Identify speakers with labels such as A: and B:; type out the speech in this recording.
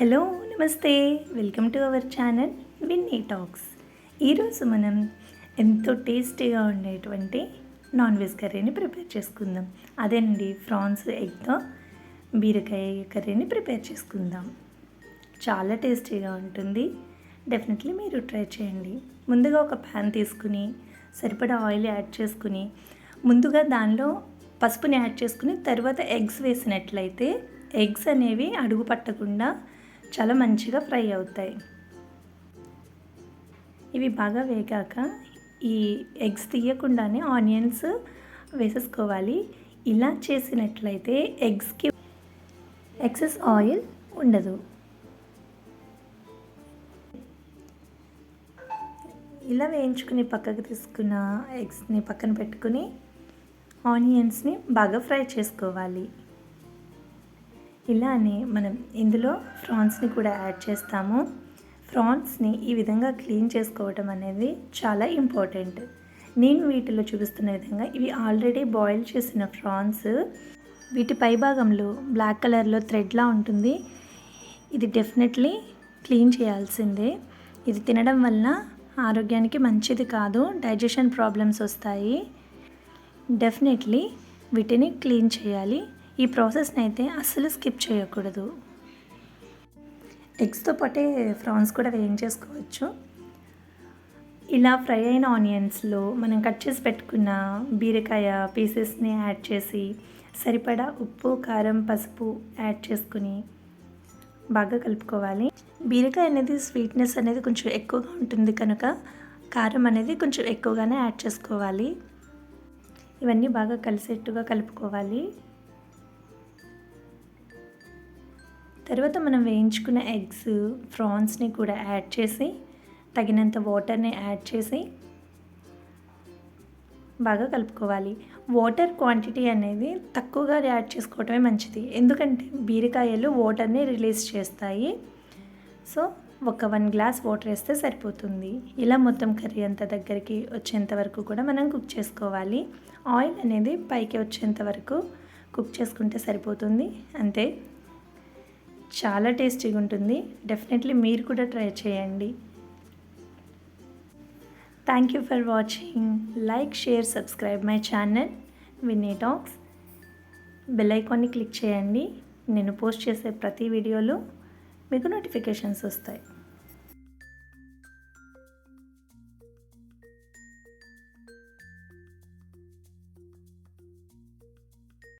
A: Hello నమస్తే. Welcome to our channel Vinny talks. ఈరోజు మనం ఎంతో టేస్టీగా ఉండేటువంటి నాన్ వెజ్ కర్రీని ప్రిపేర్ చేసుకుందాం. అదేనండి ఫ్రాన్స్ ఎగ్తో బీరకాయ కర్రీని ప్రిపేర్ చేసుకుందాం. చాలా టేస్టీగా ఉంటుంది. డెఫినెట్లీ మీరు ట్రై చేయండి. ముందుగా ఒక ప్యాన్ తీసుకుని సరిపడా ఆయిల్ యాడ్ చేసుకుని ముందుగా దానిలో పసుపుని యాడ్ చేసుకుని తర్వాత ఎగ్స్ వేసినట్లయితే ఎగ్స్ అనేవి అడుగు పట్టకుండా చాలా మంచిగా ఫ్రై అవుతాయి. ఇవి బాగా వేగాక ఈ ఎగ్స్ తీయకుండానే ఆనియన్స్ వేసేసుకోవాలి. ఇలా చేసినట్లయితే ఎగ్స్కి ఎక్సెస్ ఆయిల్ ఉండదు. ఇలా వేయించుకుని పక్కకు తీసుకున్న ఎగ్స్ని పక్కన పెట్టుకుని ఆనియన్స్ని బాగా ఫ్రై చేసుకోవాలి. ఇలానే మనం ఇందులో ఫ్రాన్స్ని కూడా యాడ్ చేస్తాము. ఫ్రాన్స్ని ఈ విధంగా క్లీన్ చేసుకోవటం అనేది చాలా ఇంపార్టెంట్. నేను వీటిలో చూపిస్తున్న విధంగా ఇవి ఆల్రెడీ బాయిల్ చేసిన ఫ్రాన్స్. వీటి పై భాగంలో బ్లాక్ కలర్లో థ్రెడ్లా ఉంటుంది. ఇది డెఫినెట్లీ క్లీన్ చేయాల్సిందే. ఇది తినడం వల్ల ఆరోగ్యానికి మంచిది కాదు డైజెషన్ ప్రాబ్లమ్స్ వస్తాయి. డెఫినెట్లీ వీటిని క్లీన్ చేయాలి. ఈ ప్రాసెస్ని అయితే అస్సలు స్కిప్ చేయకూడదు. ఎగ్స్తో పాటే ఫ్రాన్స్ కూడా వేయించేసుకోవచ్చు ఇలా ఫ్రై అయిన ఆనియన్స్లో మనం కట్ చేసి పెట్టుకున్న బీరకాయ పీసెస్ని యాడ్ చేసి సరిపడా ఉప్పు కారం పసుపు యాడ్ చేసుకుని బాగా కలుపుకోవాలి. బీరకాయ అనేది స్వీట్నెస్ అనేది కొంచెం ఎక్కువగా ఉంటుంది కనుక కారం అనేది కొంచెం ఎక్కువగానే యాడ్ చేసుకోవాలి. ఇవన్నీ బాగా కలిసేట్టుగా కలుపుకోవాలి. తర్వాత మనం వేయించుకున్న ఎగ్స్ ఫ్రాన్స్ని కూడా యాడ్ చేసి తగినంత వాటర్ని యాడ్ చేసి బాగా కలుపుకోవాలి. వాటర్ క్వాంటిటీ అనేది తక్కువగా యాడ్ చేసుకోవటమే మంచిది. ఎందుకంటే బీరకాయలు వాటర్ని రిలీజ్ చేస్తాయి. సో ఒక వన్ గ్లాస్ వాటర్ వేస్తే సరిపోతుంది. ఇలా మొత్తం కర్రీ అంత దగ్గరికి వచ్చేంత వరకు కూడా మనం కుక్ చేసుకోవాలి. ఆయిల్ అనేది పైకి వచ్చేంత వరకు కుక్ చేసుకుంటే సరిపోతుంది. అంతే. చాలా టేస్టీగా ఉంటుంది. డెఫినెట్లీ మీరు కూడా ట్రై చేయండి. Thank you for watching like share subscribe my channel Vinny talks bell ఐకాన్ని క్లిక్ చేయండి. నేను పోస్ట్ చేసే ప్రతి వీడియోలో మీకు నోటిఫికేషన్స్ వస్తాయి.